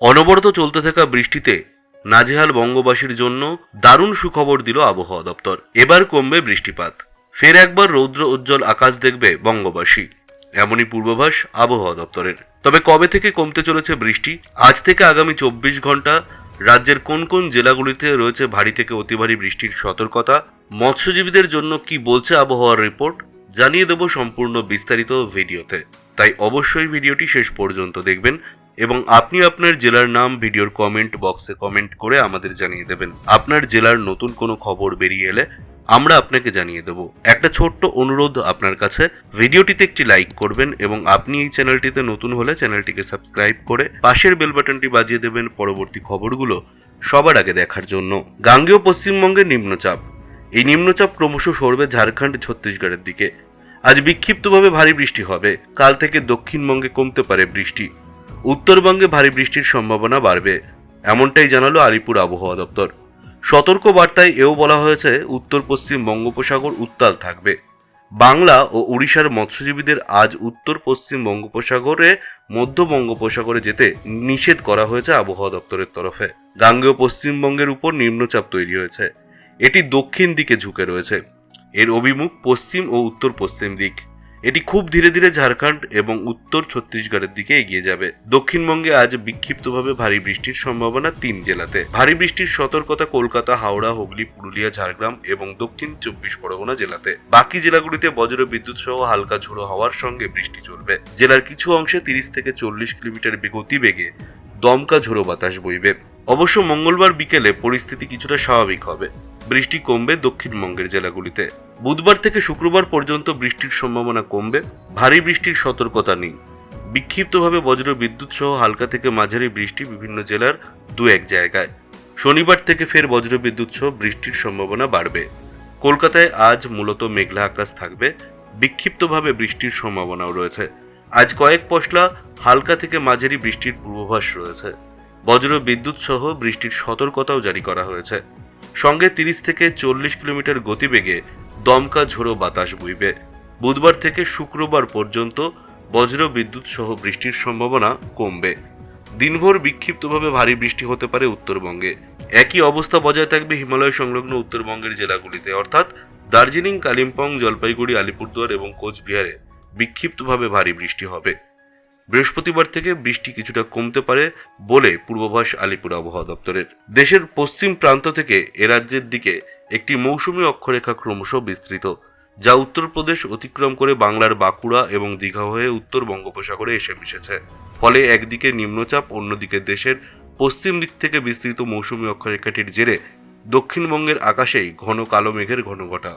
অনবরত চলতে থাকা বৃষ্টিতে নাজেহাল বঙ্গবাসীর জন্য দারুণ সুখবর দিল আবহাওয়া দপ্তর। এবার কমবে বৃষ্টিপাত। ফের একবার রৌদ্র উজ্জ্বল আকাশ দেখবে বঙ্গবাসী। এমনই পূর্বাভাস আবহাওয়া দপ্তরের। তবে কবে থেকে কমতে চলেছে বৃষ্টি? আজ থেকে আগামী চব্বিশ ঘণ্টা রাজ্যের কোন কোন জেলাগুলিতে রয়েছে ভারী থেকে অতি ভারী বৃষ্টির সতর্কতা? মৎস্যজীবীদের জন্য কি বলছে আবহাওয়ার রিপোর্ট? জানিয়ে দেব সম্পূর্ণ বিস্তারিত ভিডিওতে। তাই অবশ্যই ভিডিওটি শেষ পর্যন্ত দেখবেন। এবং আপনি আপনার জেলার নাম ভিডিওর কমেন্ট বক্সে কমেন্ট করে আমাদের জানিয়ে দেবেন। আপনার জেলার নতুন কোনো খবর বেরিয়ে এলে আমরা আপনাকে জানিয়ে দেব। একটা ছোট্ট অনুরোধ আপনার কাছে। ভিডিওটিতে একটি লাইক করবেন এবং আপনি এই চ্যানেলটিতে নতুন হলে চ্যানেলটিকে সাবস্ক্রাইব করে পাশের বেল বাটনটি বাজিয়ে দেবেন পরবর্তী খবরগুলো সবার আগে দেখার জন্য। গাঙ্গেয় পশ্চিমবঙ্গের নিম্নচাপ। এই নিম্নচাপ ক্রমশ সরবে ঝাড়খণ্ড ছত্তিশগড়ের দিকে। আজ বিক্ষিপ্তভাবে ভারী বৃষ্টি হবে। কাল থেকে দক্ষিণবঙ্গে কমতে পারে বৃষ্টি। উত্তরবঙ্গে ভারী বৃষ্টির সম্ভাবনা বাড়বে, এমনটাই জানালো আলিপুর আবহাওয়া দপ্তর। সতর্ক বার্তায় এও বলা হয়েছে, উত্তর পশ্চিম বঙ্গোপসাগর উত্তাল থাকবে। বাংলা ও উড়িষ্যার মৎস্যজীবীদের আজ উত্তর পশ্চিম বঙ্গোপসাগরে, মধ্য বঙ্গোপসাগরে যেতে নিষেধ করা হয়েছে আবহাওয়া দপ্তরের তরফে। গাঙ্গেয় পশ্চিমবঙ্গের উপর নিম্নচাপ তৈরি হয়েছে। এটি দক্ষিণ দিকে ঝুঁকে রয়েছে। এর অভিমুখ পশ্চিম ও উত্তর পশ্চিম দিক। এটি খুব ধীরে ধীরে ঝাড়খণ্ড এবং উত্তর ছত্তিশগড়ের দিকে এগিয়ে যাবে। দক্ষিণবঙ্গে আজ বিক্ষিপ্তভাবে ভারী বৃষ্টির সম্ভাবনা তিন জেলাতে। ভারী বৃষ্টির সতর্কতা কলকাতা, হাওড়া, হুগলি, পুরুলিয়া, ঝাড়গ্রাম এবং দক্ষিণ চব্বিশ পরগনা জেলাতে। বাকি জেলাগুলিতে বজ্র বিদ্যুৎ সহ হালকা ঝোড়ো হওয়ার সঙ্গে বৃষ্টি চলবে। জেলার কিছু অংশে তিরিশ থেকে চল্লিশ কিলোমিটার গতি বেগে দমকা ঝোড়ো বাতাস বইবে। অবশ্য মঙ্গলবার বিকেলে পরিস্থিতি কিছুটা স্বাভাবিক হবে। বৃষ্টি কমবে দক্ষিণবঙ্গের জেলাগুলিতে। বুধবার থেকে শুক্রবার পর্যন্ত বৃষ্টির সম্ভাবনা কমবে, ভারী বৃষ্টির সতর্কতা নেই। বিক্ষিপ্তভাবে বজ্র বিদ্যুৎ সহ হালকা থেকে মাঝারি বৃষ্টি বিভিন্ন জেলার দু এক জায়গায়। শনিবার থেকে ফের বজ্র বিদ্যুৎ সহ বৃষ্টির সম্ভাবনা বাড়বে। কলকাতায় আজ মূলত মেঘলা আকাশ থাকবে, বিক্ষিপ্তভাবে বৃষ্টির সম্ভাবনাও রয়েছে। আজ কয়েক পশলা হালকা থেকে মাঝারি বৃষ্টির পূর্বাভাস রয়েছে। বজ্র বিদ্যুৎ সহ বৃষ্টির সতর্কতাও জারি করা হয়েছে। সঙ্গে তিরিশ থেকে চল্লিশ কিলোমিটার গতিবেগে দমকা ঝোড়ো বাতাস বইবে। বুধবার থেকে শুক্রবার পর্যন্ত বজ্র বিদ্যুৎ সহ বৃষ্টির সম্ভাবনা কমবে। দিনভর বিক্ষিপ্তভাবে ভারী বৃষ্টি হতে পারে উত্তরবঙ্গে। একই অবস্থা বজায় থাকবে হিমালয় সংলগ্ন উত্তরবঙ্গের জেলাগুলিতে। অর্থাৎ দার্জিলিং, কালিম্পং, জলপাইগুড়ি, আলিপুরদুয়ার এবং কোচবিহারে বিক্ষিপ্তভাবে ভারী বৃষ্টি হবে। বৃহস্পতিবার থেকে বৃষ্টি কিছুটা কমতে পারে বলে পূর্বাভাস আলিপুর আবহাওয়া দপ্তরের। দেশের পশ্চিম প্রান্ত থেকে এ রাজ্যের দিকে একটি মৌসুমী অক্ষরেখা ক্রমশ বিস্তৃত, যা উত্তরপ্রদেশ অতিক্রম করে বাংলার বাঁকুড়া এবং দীঘা হয়ে উত্তর বঙ্গোপসাগরে এসে মিশেছে। ফলে একদিকে নিম্নচাপ, অন্যদিকে দেশের পশ্চিম দিক থেকে বিস্তৃত মৌসুমী অক্ষরেখাটির জেরে দক্ষিণবঙ্গের আকাশেই ঘন কালো মেঘের ঘনঘটা।